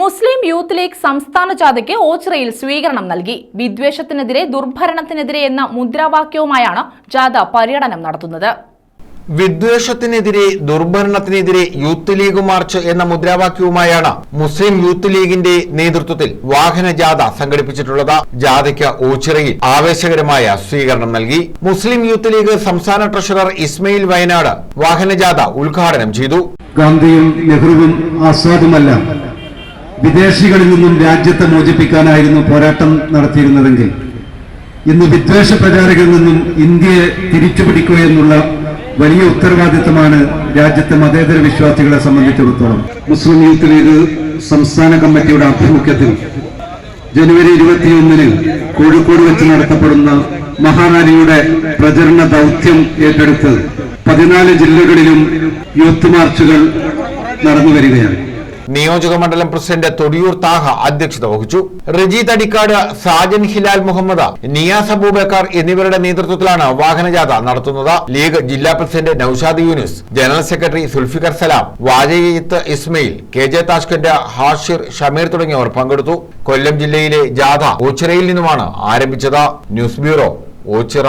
മുസ്ലിം youth league സംസ്ഥാന ജാഥയ്ക്ക് ഓച്ചിറയിൽ സ്വീകരണം നൽകി. വിദ്വേഷത്തിനെതിരെ ദുർഭരണത്തിനെതിരെ എന്ന മുദ്രാവാക്യവുമായാണ് ജാഥ പര്യടനം നടത്തുന്നത്. വിദ്വേഷത്തിനെതിരെ ദുർഭരണത്തിനെതിരെ യൂത്ത് ലീഗ് മാർച്ച് എന്ന മുദ്രാവാക്യവുമായാണ് മുസ്ലിം യൂത്ത് ലീഗിന്റെ നേതൃത്വത്തിൽ വാഹന ജാഥ സംഘടിപ്പിച്ചിട്ടുള്ളത്. ജാഥയ്ക്ക് ഓച്ചിറയിൽ ആവേശകരമായ സ്വീകരണം നൽകി. മുസ്ലിം യൂത്ത് ലീഗ് സംസ്ഥാന ട്രഷറർ ഇസ്മയിൽ വയനാട് വാഹന ജാഥ ഉദ്ഘാടനം ചെയ്തു. ഗാന്ധിയും നെഹ്റുവും ആസാദുമല്ല. വിദേശികളിൽ നിന്നും രാജ്യത്തെ മോചിപ്പിക്കാനായിരുന്നു പോരാട്ടം നടത്തിയിരുന്നതെങ്കിൽ ഇന്ന് വിദ്വേഷ പ്രചാരകരിൽ നിന്നും ഇന്ത്യയെ തിരിച്ചുപിടിക്കുക എന്നുള്ള വലിയ ഉത്തരവാദിത്തമാണ് രാജ്യത്തെ മതേതര വിശ്വാസികളെ സംബന്ധിച്ചിടത്തോളം. മുസ്ലിം യൂത്ത് ലീഗ് സംസ്ഥാന കമ്മിറ്റിയുടെ ആഭിമുഖ്യത്തിൽ ജനുവരി ഇരുപത്തിയൊന്നിന് കോഴിക്കോട് വെച്ച് നടത്തപ്പെടുന്ന മഹാറാലിയുടെ പ്രചരണ ദൗത്യം ഏറ്റെടുത്ത് പതിനാല് ജില്ലകളിലും യൂത്ത് മാർച്ചുകൾ നടന്നു വരികയാണ് നിയോജക മണ്ഡലം പ്രസിഡന്റ് തൊടിയൂർ താഹ അധ്യക്ഷത വഹിച്ചു. റജി തടിക്കാട് സാജൻ ഹിലാൽ മുഹമ്മദ് നിയാസ് അബൂബക്കർ എന്നിവരുടെ നേതൃത്വത്തിലാണ് വാഹനജാഥ നടത്തുന്നത്. ലീഗ് ജില്ലാ president Noushad Yunus general secretary Sulfikar Salam Vajayith Ismail K J താഷ്കന്റെ Hashir Shameer തുടങ്ങിയവർ പങ്കെടുത്തു. കൊല്ലം ജില്ലയിലെ ജാഥ ഓച്ചിറയിൽ നിന്നുമാണ് ആരംഭിച്ചത്. News bureau Ochira.